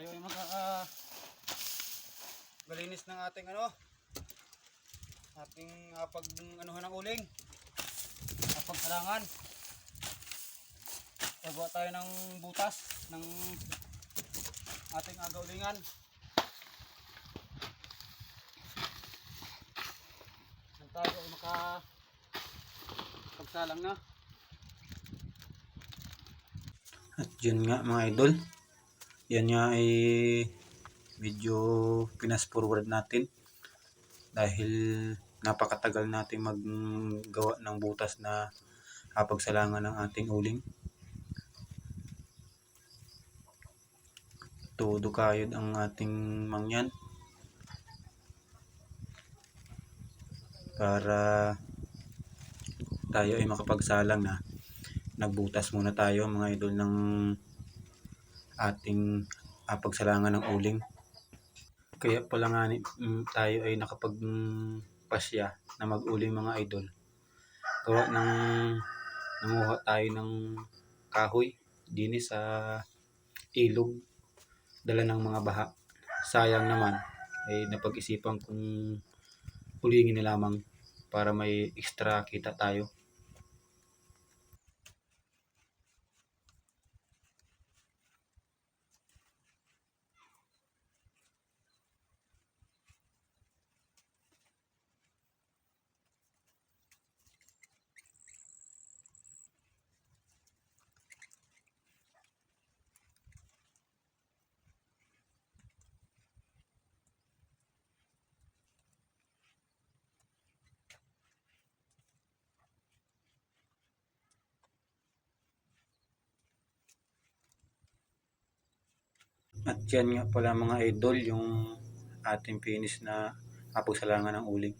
tayo ay mag uh, galinis ng ating ano ating uh, pag anuhan ng uling uh, pagsalangan gagawa tayo ng butas ng ating agaulingan nang tayo ay maka na. At yun nga mga idol. Yan nga ay medyo pinas forward natin. Dahil napakatagal natin maggawa ng butas na kapagsalangan ng ating uling. Todo kayod ang ating mangyan. Para tayo ay makapagsalang na nagbutas muna tayo mga idol ng ating ah, pagsalangan ng uling. Kaya pala nga mm, tayo ay nakapagpasya na mag-uling mga idol. Gawa ng nanguha tayo ng kahoy dini sa ilog dala ng mga baha. Sayang naman ay napag-isipan kong ulingin na lamang para may extra kita tayo. At yan nga pala mga idol yung ating finish na kapagsalangan ng uling.